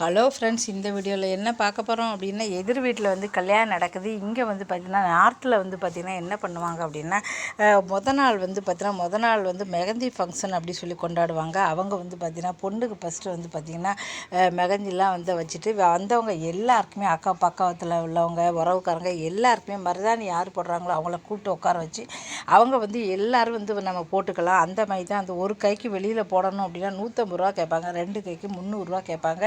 Hello friends இந்த வீடியோவில் என்ன பார்க்க போகிறோம் அப்படின்னா எதிர் வீட்டில் வந்து கல்யாணம் நடக்குது. இங்கே வந்து பார்த்திங்கன்னா நார்த்தில் வந்து பார்த்திங்கன்னா என்ன பண்ணுவாங்க அப்படின்னா மொதல் நாள் வந்து பார்த்திங்கன்னா மொதல் நாள் வந்து மெகந்தி ஃபங்க்ஷன் அப்படி சொல்லி கொண்டாடுவாங்க. அவங்க வந்து பார்த்திங்கன்னா பொண்ணுக்கு ஃபஸ்ட்டு வந்து பார்த்திங்கன்னா மெகந்திலாம் வந்து வச்சுட்டு வந்தவங்க எல்லாருக்குமே அக்கா பக்கத்தில் உள்ளவங்க உறவுக்காரங்க எல்லாருக்குமே மருதாணி யார் போடுறாங்களோ அவங்கள கூப்பிட்டு உட்கார வச்சு அவங்க வந்து எல்லோரும் வந்து நம்ம போட்டுக்கலாம். அந்த மாதிரி தான் அந்த ஒரு கைக்கு வெளியில் போடணும் அப்படின்னா நூற்றம்பது ரூபா கேட்பாங்க. ரெண்டு கைக்கு முந்நூறுரூவா கேட்பாங்க.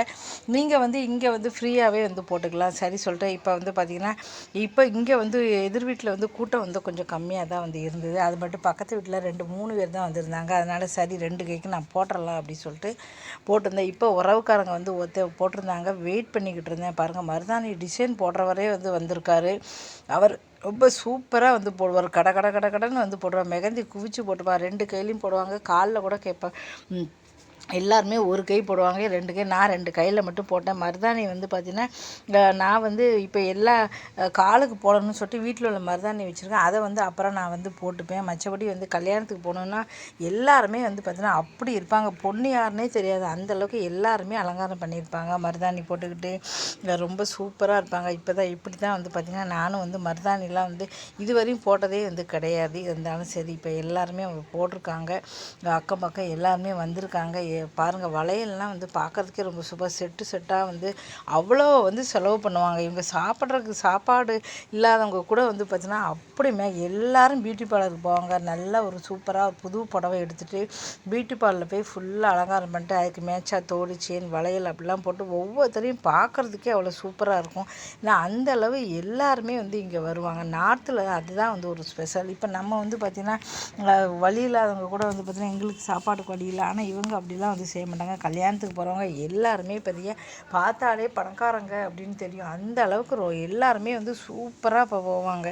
நீங்கள் வந்து இங்கே வந்து ஃப்ரீயாகவே வந்து போட்டுக்கலாம். சரி சொல்லிட்டு இப்போ வந்து பார்த்திங்கன்னா இப்போ இங்கே வந்து எதிர் வீட்டில் வந்து கூட்டம் வந்து கொஞ்சம் கம்மியாக தான் வந்து இருந்தது. அது மட்டும் பக்கத்து வீட்டில் ரெண்டு மூணு பேர் தான் வந்திருந்தாங்க. அதனால் சரி ரெண்டு கைக்கு நான் போட்டுடலாம் அப்படின்னு சொல்லிட்டு போட்டிருந்தேன். இப்போ உறவுக்காரங்க வந்து ஒருத்த போட்டிருந்தாங்க. வெயிட் பண்ணிக்கிட்டு இருந்தேன். பாருங்கள் மருதாணி டிசைன் போடுறவரே வந்து வந்திருக்காரு. அவர் ரொம்ப சூப்பராக வந்து போடுவார். கட கட கட கடைன்னு வந்து போடுவார். மெகந்தி குவிச்சு போட்டுப்பார். ரெண்டு கையிலையும் போடுவாங்க. காலில் கூட கேட்பாங்க எல்லாருமே ஒரு கை போடுவாங்க ரெண்டு கை. நான் ரெண்டு கையில் மட்டும் போட்டேன். மருதாணி வந்து பார்த்திங்கன்னா நான் வந்து இப்போ எல்லா காலுக்கு போடணும்னு சொல்லிட்டு வீட்டில் உள்ள மருதாணி வச்சுருக்கேன். அதை வந்து அப்புறம் நான் வந்து போட்டுப்பேன். மற்றபடி வந்து கல்யாணத்துக்கு போகணுன்னா எல்லாருமே வந்து பார்த்திங்கன்னா அப்படி இருப்பாங்க. பொண்ணு யாருனே தெரியாது. அந்தளவுக்கு எல்லாருமே அலங்காரம் பண்ணியிருப்பாங்க. மருதாணி போட்டுக்கிட்டு ரொம்ப சூப்பராக இருப்பாங்க. இப்போ தான் இப்படி தான் வந்து பார்த்திங்கன்னா நானும் வந்து மருதாணிலாம் வந்து இதுவரையும் போட்டதே வந்து கிடையாது. இருந்தாலும் சரி இப்போ எல்லாருமே அவங்க போட்டிருக்காங்க. அக்கம் பக்கம் எல்லாருமே வந்திருக்காங்க. பாருங்கள் வளையல்லாம் வந்து பார்க்கறதுக்கே ரொம்ப சூப்பர் செட்டு செட்டாக வந்து அவ்வளோ வந்து செலவு பண்ணுவாங்க. இவங்க சாப்பிட்றதுக்கு சாப்பாடு இல்லாதவங்க கூட வந்து பார்த்தீங்கன்னா அப்படியுமே எல்லாரும் பியூட்டி பார்லருக்கு போவாங்க. நல்ல ஒரு சூப்பராக புது புடவை எடுத்துகிட்டு பியூட்டி பார்லரில் போய் ஃபுல்லாக அலங்காரம் பண்ணிட்டு அதுக்கு மேட்சாக தோடு செயின் வளையல் அப்படிலாம் போட்டு ஒவ்வொருத்தரையும் பார்க்கறதுக்கே அவ்வளோ சூப்பராக இருக்கும். ஏன்னா அந்த அளவு எல்லாருமே வந்து இங்கே வருவாங்க. நார்த்தில் அதுதான் வந்து ஒரு ஸ்பெஷல் இப்போ நம்ம வந்து பார்த்திங்கன்னா வழி இல்லாதவங்க கூட வந்து பார்த்திங்கன்னா எங்களுக்கு சாப்பாடு வழி இல்லை. ஆனால் இவங்க அப்படிலாம் வந்து செய்ய மாட்டாங்க. கல்யாணத்துக்கு போகிறவங்க எல்லாருமே பெரிய பார்த்தாலே பணக்காரங்க அப்படின்னு தெரியும். அந்த அளவுக்கு ரோ எல்லாருமே வந்து சூப்பராக இப்போ போவாங்க.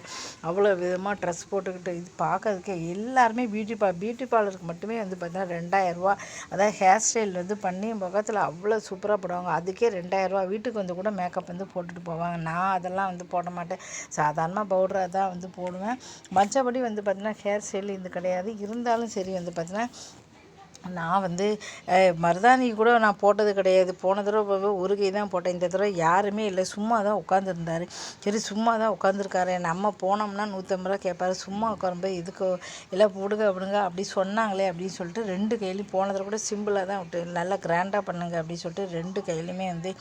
அவ்வளோ விதமாக ட்ரெஸ் போட்டுக்கிட்டு இது பார்க்கறதுக்கே எல்லாருமே பியூட்டி பா பியூட்டி பார்லருக்கு மட்டுமே வந்து பார்த்திங்கன்னா ரெண்டாயிரரூவா அதாவது ஹேர் ஸ்டைல் வந்து பண்ணி முகத்தில் அவ்வளோ சூப்பராக போடுவாங்க. அதுக்கே ரெண்டாயிரரூவா வீட்டுக்கு வந்து கூட மேக்கப் வந்து போட்டுட்டு போவாங்க. நான் அதெல்லாம் வந்து போட மாட்டேன். சாதாரணமாக பவுடராக தான் வந்து போடுவேன். மற்றபடி வந்து பார்த்திங்கன்னா ஹேர் ஸ்டைல் இது கிடையாது. இருந்தாலும் சரி வந்து பார்த்திங்கன்னா நான் வந்து மருதாணி கூட நான் போட்டது கிடையாது. போன தடவை ஒரு கை தான் போட்டேன். இந்த தடவை யாருமே இல்லை. சும்மா தான் உட்காந்துருந்தாரு சரி சும்மா தான் உட்காந்துருக்காரு நம்ம போனோம்னா நூற்றம்பது ரூபா கேட்பாரு. சும்மா உட்காரும்போது இதுக்கு எல்லாம் போடுங்க அப்படிங்க அப்படி சொன்னாங்களே அப்படின்னு சொல்லிட்டு ரெண்டு கையிலையும் போன தடவை கூட சிம்பிளாக தான் விட்டு நல்லா கிராண்டாக பண்ணுங்க அப்படின்னு சொல்லிட்டு ரெண்டு கையிலையுமே வந்து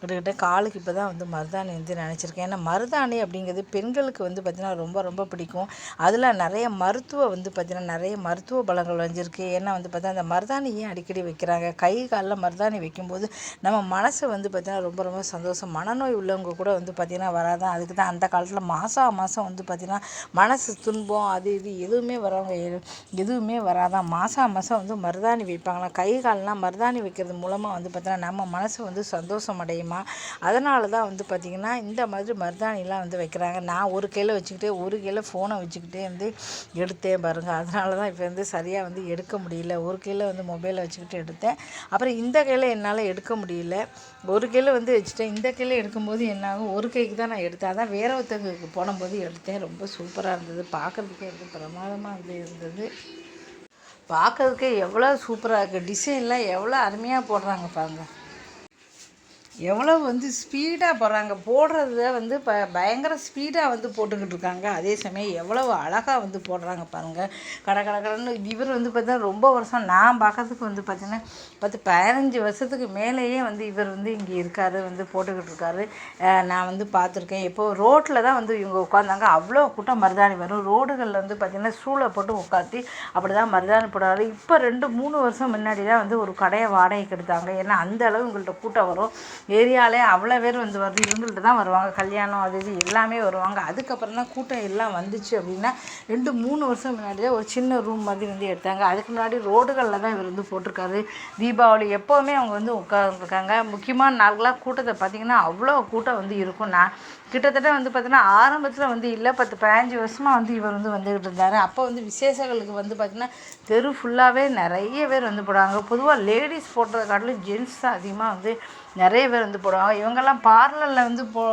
விட்டுக்கிட்ட காலுக்கு இப்போ தான் வந்து மருதாணி வந்து நினச்சிருக்கேன். ஏன்னா மருதாணி அப்படிங்கிறது பெண்களுக்கு வந்து பார்த்திங்கன்னா ரொம்ப ரொம்ப பிடிக்கும். அதில் நிறைய மருத்துவ வந்து பார்த்திங்கன்னா நிறைய மருத்துவ பலங்கள் வந்திருக்கு. ஏன்னா வந்து பார்த்தா அந்த மருதாணி ஏன் அடிக்கடி வைக்கிறாங்க? கை காலில் மருதாணி வைக்கும்போது நம்ம மனசு வந்து பார்த்திங்கன்னா ரொம்ப ரொம்ப சந்தோஷம். மனநோய் உள்ளவங்க கூட வந்து பார்த்திங்கன்னா வராதான் அதுக்கு தான் அந்த காலத்தில் மாதம் மாதம் வந்து பார்த்திங்கன்னா மனசு துன்பம் அது இது எதுவுமே வரவங்க எதுவுமே வராதான் மாதம் மாதம் வந்து மருதாணி வைப்பாங்களாம் கை கால்லாம் மருதாணி வைக்கிறது மூலமாக வந்து பார்த்திங்கன்னா நம்ம மனசு வந்து சந்தோஷம் அடையுமா? அதனால தான் வந்து பார்த்திங்கன்னா இந்த மாதிரி மருதாணிலாம் வந்து வைக்கிறாங்க. நான் ஒரு கையில் வச்சுக்கிட்டே ஒரு கையில் ஃபோனை வச்சுக்கிட்டே வந்து எடுத்தேன் பாருங்கள் அதனால தான் இப்போ வந்து சரியாக வந்து எடுக்க முடியல. ஒரு கையில் வந்து மொபைலை வச்சுக்கிட்டு எடுத்தேன். அப்புறம் இந்த கையில் என்னால் எடுக்க முடியல. ஒரு கையில் வந்து வச்சுட்டேன். இந்த கையில் எடுக்கும்போது என்னாகும்? ஒரு கைக்கு தான் நான் எடுத்தேன். அதான் வேற ஒருத்தங்களுக்கு போடும்போது எடுத்தேன். ரொம்ப சூப்பராக இருந்தது. பார்க்குறதுக்கே வந்து பிரமாதமாக வந்து இருந்தது. பார்க்கறதுக்கே எவ்வளோ சூப்பராக இருக்குது டிசைன்லாம் எவ்வளோ அருமையாக போடுறாங்க பாருங்கள் எவ்வளோ வந்து ஸ்பீடாக போடுறாங்க போடுறத வந்து ப பயங்கர ஸ்பீடாக வந்து போட்டுக்கிட்டு இருக்காங்க. அதே சமயம் எவ்வளவு அழகாக வந்து போடுறாங்க பாருங்கள் கட கட கடன்னு இவர் வந்து பார்த்தீங்கன்னா ரொம்ப வருஷம் நான் பார்க்கறதுக்கு வந்து பார்த்தீங்கன்னா பத்து பதினஞ்சு வருஷத்துக்கு மேலேயே வந்து இவர் வந்து இங்கே இருக்காரு வந்து போட்டுக்கிட்டு இருக்காரு. நான் வந்து பார்த்துருக்கேன் இப்போ ரோட்டில் தான் வந்து இவங்க உட்காந்தாங்க அவ்வளோ கூட்டம் மருதாணி வரும். ரோடுகளில் வந்து பார்த்திங்கன்னா சூளை போட்டு உட்காத்தி அப்படி தான் மருதாணி போடுறாரு. இப்போ ரெண்டு மூணு வருஷம் முன்னாடி தான் வந்து ஒரு கடையை வாடகைக்கு எடுத்தாங்க. ஏன்னா அந்த அளவு உங்கள்கிட்ட கூட்டம் வரும். ஏரியாலே அவ்வளோ பேர் வந்து வருது இவங்கள்ட்ட தான் வருவாங்க. கல்யாணம் அது இது எல்லாமே வருவாங்க. அதுக்கப்புறம் தான் கூட்டம் எல்லாம் வந்துச்சு அப்படின்னா ரெண்டு மூணு வருஷம் முன்னாடி தான் ஒரு சின்ன ரூம் மாதிரி வந்து எடுத்தாங்க. அதுக்கு முன்னாடி ரோடுகளில் தான் இவர் வந்து போட்டிருக்காரு. தீபாவளி எப்போவுமே அவங்க வந்து உட்காந்துருக்காங்க முக்கியமான நாள்களாக கூட்டத்தை பார்த்திங்கன்னா அவ்வளோ கூட்டம் வந்து இருக்கும். நான் கிட்டத்தட்ட வந்து பார்த்திங்கன்னா ஆரம்பத்தில் வந்து இல்லை பத்து பதினஞ்சு வருஷமாக வந்து இவர் வந்து வந்துக்கிட்டு இருந்தார். அப்போ வந்து விசேஷங்களுக்கு வந்து பார்த்திங்கன்னா தெரு ஃபுல்லாகவே நிறைய பேர் வந்து போடுவாங்க. பொதுவாக லேடிஸ் போடுறத காட்டிலும் ஜென்ஸ் தான் அதிகமாக வந்து நிறைய பேர் வந்து போடுவாங்க. இவங்கெல்லாம் பார்லரில் வந்து போ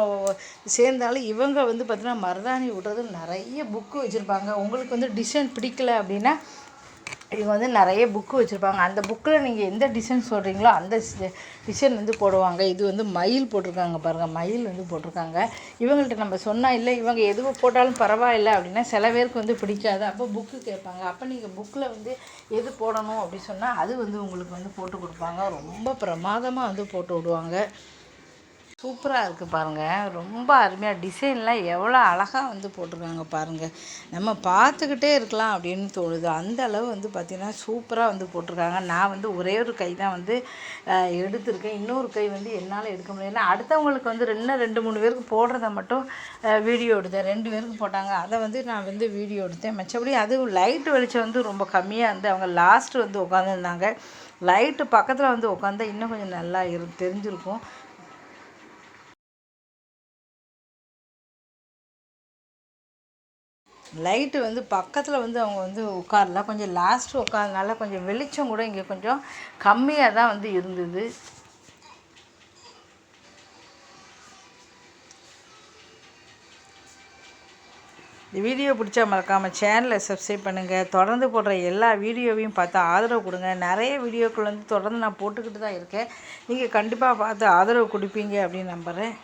சேர்ந்தாலும் இவங்க வந்து பார்த்திங்கன்னா மருதாணி விடுறது நிறைய புக்கு வச்சுருப்பாங்க. உங்களுக்கு வந்து டிசைன் பிடிக்கல அப்படின்னா இவங்க வந்து நிறைய புக்கு வச்சுருப்பாங்க. அந்த புக்கில் நீங்கள் எந்த டிசைன் சொல்கிறீங்களோ அந்த டிசைன் வந்து போடுவாங்க. இது வந்து மயில் போட்டிருக்காங்க பாருங்கள் மயில் வந்து போட்டிருக்காங்க. இவங்கள்ட்ட நம்ம சொன்னால் இல்லை இவங்க எதுவும் போட்டாலும் பரவாயில்லை அப்படின்னா சில பேருக்கு வந்து பிடிக்காது. அப்போ புக்கு கேட்பாங்க. அப்போ நீங்கள் புக்கில் வந்து எது போடணும் அப்படி சொன்னால் அது வந்து உங்களுக்கு வந்து போட்டு கொடுப்பாங்க. ரொம்ப பிரமாதமாக வந்து போட்டு விடுவாங்க. சூப்பராக இருக்குது பாருங்கள் ரொம்ப அருமையாக டிசைன்லாம் எவ்வளோ அழகாக வந்து போட்டிருக்காங்க பாருங்கள் நம்ம பார்த்துக்கிட்டே இருக்கலாம் அப்படின்னு தோணுது. அந்த அளவு வந்து பார்த்திங்கன்னா சூப்பராக வந்து போட்டிருக்காங்க. நான் வந்து ஒரே ஒரு கை தான் வந்து எடுத்திருக்கேன். இன்னொரு கை வந்து என்னால் எடுக்க முடியல. அடுத்தவங்களுக்கு வந்து ரெண்டு ரெண்டு மூணு பேருக்கு போடுறத மட்டும் வீடியோ எடுத்தேன். ரெண்டு பேருக்கு போட்டாங்க. அதை வந்து நான் வந்து வீடியோ எடுத்தேன். மற்றபடி அதுவும் லைட் வெளிச்சம் வந்து ரொம்ப கம்மியாக இருந்து அவங்க லாஸ்ட்டு வந்து உட்காந்துருந்தாங்க லைட்டு பக்கத்தில் வந்து உட்காந்தா இன்னும் கொஞ்சம் நல்லா இரு தெரிஞ்சிருக்கும். லைட்டு வந்து பக்கத்தில் வந்து அவங்க வந்து உட்காரல. கொஞ்சம் லாஸ்ட்டு உட்காரனால கொஞ்சம் வெளிச்சம் கூட இங்கே கொஞ்சம் கம்மியாக தான் வந்து இருந்தது. இந்த வீடியோ பிடிச்சா மறக்காமல் சேனலை சப்ஸ்கிரைப் பண்ணுங்கள் தொடர்ந்து போடுற எல்லா வீடியோவையும் பார்த்து ஆதரவு கொடுங்க. நிறைய வீடியோக்கள் வந்து தொடர்ந்து நான் போட்டுக்கிட்டு தான் இருக்கேன். நீங்கள் கண்டிப்பாக பார்த்து ஆதரவு கொடுப்பீங்க அப்படின்னு நம்புகிறேன்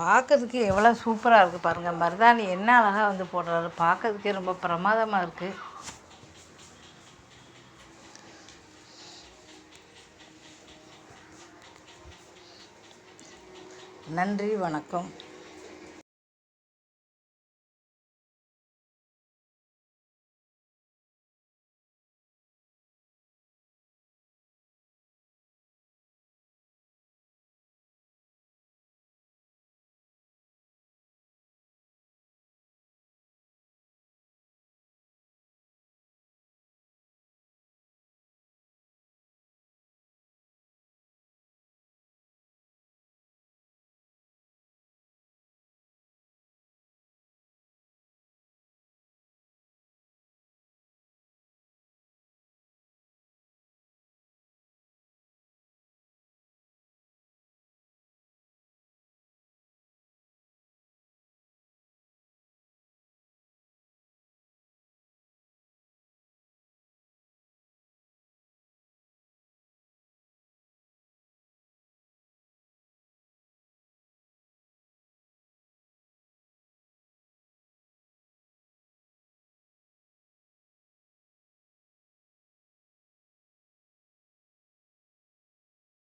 பார்க்கறதுக்கு எவ்வளோ சூப்பராக இருக்குது பாருங்கள் மருதாணி என்ன அழகாக வந்து போடுறாரு. பார்க்கறதுக்கே ரொம்ப பிரமாதமாக இருக்குது நன்றி வணக்கம்.